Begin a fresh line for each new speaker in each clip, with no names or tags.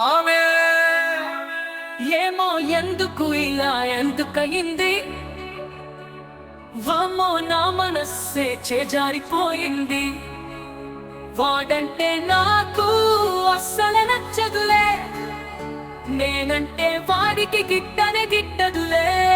ఆమె. ఏమో ఎందుకు ఇలా ఎందుకయింది? వామో నా మనస్సే చేజారిపోయింది. వాడంటే నాకు అస్సలు నచ్చదులే. నేనంటే వాడికి గిట్టనే గిట్టదులే.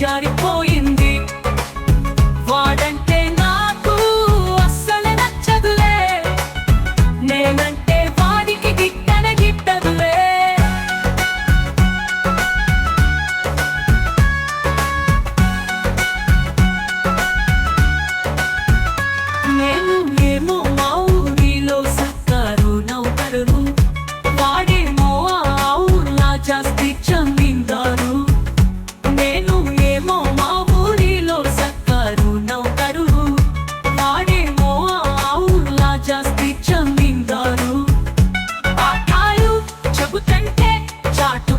జారిపోయి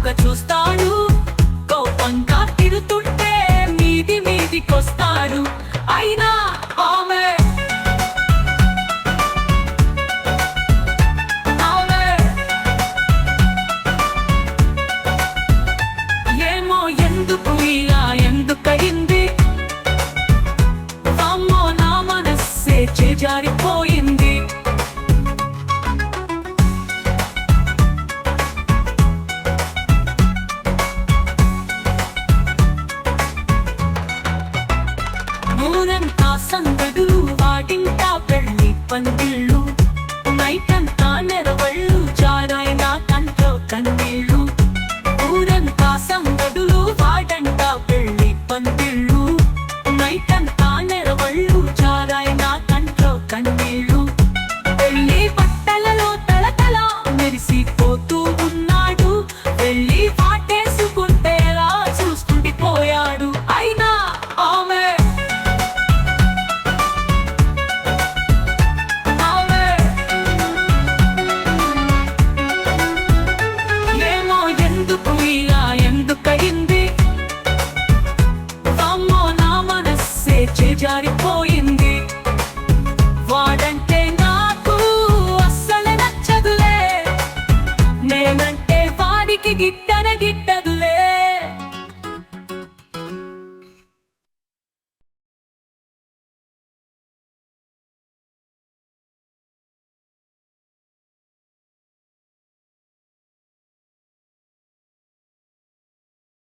కనుక చూస్తాడు. కోపంగా తిరుతుంటే మీది మీదికొస్తాడు. అయినా ఆమె ఏమో ఎందుకు ఇలా ఎందుకయింది? అమ్మో నా మనస్సే చేజారిపోయింది. పూనంతా సందడు వాటింట పెళ్ళి పందిళ్ళు. నైటంతా నెరవళ్ళు చారాయన కంట్లో కన్నీళ్ళు. పూనంతా సందడు వాటంట పెళ్ళి పందిళ్ళు. నైటంతా నెరవళ్ళు చారాయన కంట్లో కన్నీళ్ళు. పెళ్ళి బట్టలలో తలతల మెరిసి చేజారిపోయి